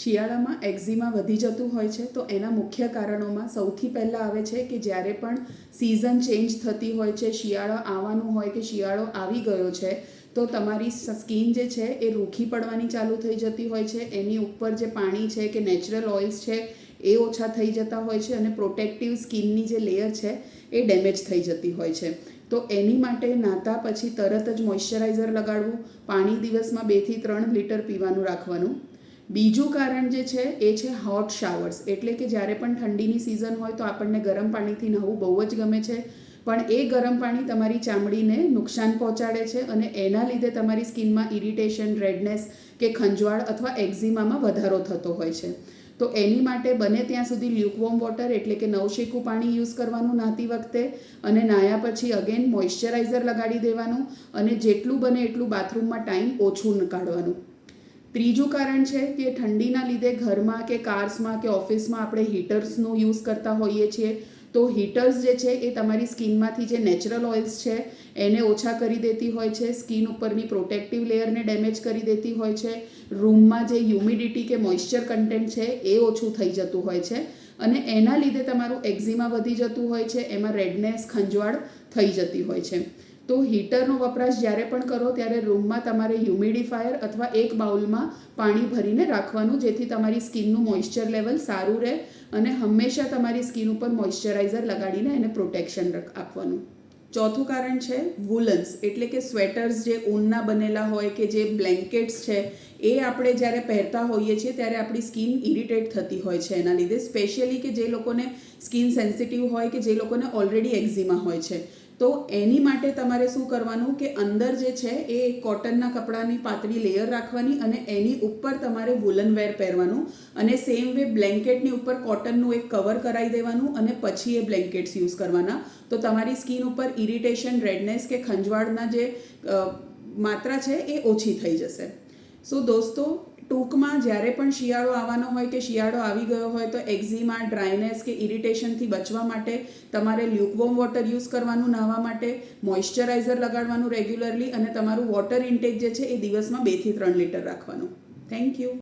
શિયાળામાં એક્ઝિમા વધી જતું હોય છે, તો એના મુખ્ય કારણોમાં સૌથી પહેલાં આવે છે કે જ્યારે પણ સિઝન ચેન્જ થતી હોય છે, શિયાળો આવવાનું હોય કે શિયાળો આવી ગયો છે, તો તમારી સ્કિન જે છે એ રૂખી પડવાની ચાલુ થઈ જતી હોય છે, એની ઉપર જે પાણી છે કે નેચરલ ઓઇલ્સ છે એ ઓછા થઈ જતા હોય છે અને પ્રોટેક્ટિવ સ્કિનની જે લેયર છે એ ડેમેજ થઈ જતી હોય છે. તો એની માટે નાતા પછી તરત જ મોઇશ્ચરાઇઝર લગાડવું, પાણી દિવસમાં બેથી ત્રણ લીટર પીવાનું રાખવાનું બીજું કારણ જે છે, એ છે હોટ શાવર્સ એટલે કે જ્યારે પણ ઠંડીની સિઝન હોય તો આપણને ગરમ પાણીથી નહાવું બહુ જ ગમે છે. પણ એ ગરમ પાણી તમારી ચામડીને નુકસાન પહોંચાડે છે અને એના લીધે તમારી સ્કિનમાં ઇરિટેશન રેડનેસ કે ખંજવાળ અથવા એક્ઝિમામાં વધારો થતો હોય છે. તો એની માટે બને ત્યાં સુધી લ્યુકવોર્મ વોટર એટલે કે નવશેકું પાણી યુઝ કરવાનું નાતી વખતે અને નાહ્યા પછી અગેન મોઇશ્ચરાઇઝર લગાડી દેવાનું અને જેટલું બને એટલું બાથરૂમમાં ટાઈમ ઓછું કાઢવાનું. ત્રીજું કારણ છે કે ઠંડીના લીધે ઘરમાં કે કાર્સમાં કે ઓફિસમાં આપણે હીટર્સનો યુઝ કરતા હોઈએ છીએ. તો હીટર્સ જે છે એ તમારી સ્કિનમાંથી જે નેચરલ ઓઇલ્સ છે એને ઓછા કરી દેતી હોય છે. સ્કિન ઉપરની પ્રોટેક્ટિવ લેયરને ડેમેજ કરી દેતી હોય છે. રૂમમાં જે હ્યુમિડિટી કે મોઇશ્ચર કન્ટેન્ટ છે એ ઓછું થઈ જતું હોય છે. અને એના લીધે તમારું એક્ઝિમા વધી જતું હોય છે. એમાં રેડનેસ, ખંજવાળ થઈ જતી હોય છે. તો હીટરનો વપરાશ જ્યારે પણ કરો ત્યારે રૂમમાં તમારે હ્યુમિડિફાયર અથવા એક બાઉલમાં પાણી ભરીને રાખવાનું, જેથી તમારી સ્કિનનું મોઇશ્ચર લેવલ સારું રહે અને હંમેશા તમારી સ્કિન ઉપર મોઇશ્ચરાઇઝર લગાડીને એને પ્રોટેક્શન આપવાનું. ચોથું કારણ છે વુલન્સ, એટલે કે સ્વેટર્સ જે ઊનના બનેલા હોય કે જે બ્લેન્કેટ્સ છે, એ આપણે જ્યારે પહેરતા હોઈએ છીએ ત્યારે આપણી સ્કિન ઇરિટેટ થતી હોય છે એના લીધે, સ્પેશિયલી કે જે લોકોને સ્કિન સેન્સિટિવ હોય કે જે લોકોને ઓલરેડી એક્ઝિમા હોય છે. તો એની માટે તમારે શું કરવાનું કે અંદર જે છે એ કોટનના કપડાની પાતળી લેયર રાખવાની અને એની ઉપર તમારે વુલન વેર પહેરવાનું અને સેમ વે બ્લેન્કેટની ઉપર કોટનનું એક કવર કરાવી દેવાનું અને પછી એ બ્લેન્કેટ્સ યુઝ કરવાના. તો તમારી સ્કિન ઉપર ઇરિટેશન રેડનેસ કે ખંજવાળના જે માત્રા છે એ ઓછી થઈ જશે. સો દોસ્તો ટૂંકમાં જ્યારે પણ શિયાળો આવવાનો હોય કે શિયાળો આવી ગયો હોય તો એક્ઝિમા, ડ્રાયનેસ કે ઇરિટેશનથી બચવા માટે તમારે લ્યુકવોર્મ વોટર યુઝ કરવાનું, નાહવા માટે મોઇશ્ચરાઇઝર લગાડવાનું રેગ્યુલરલી અને તમારું વોટર ઇન્ટેક જે છે એ દિવસમાં બેથી ત્રણ લીટર રાખવાનું. Thank you.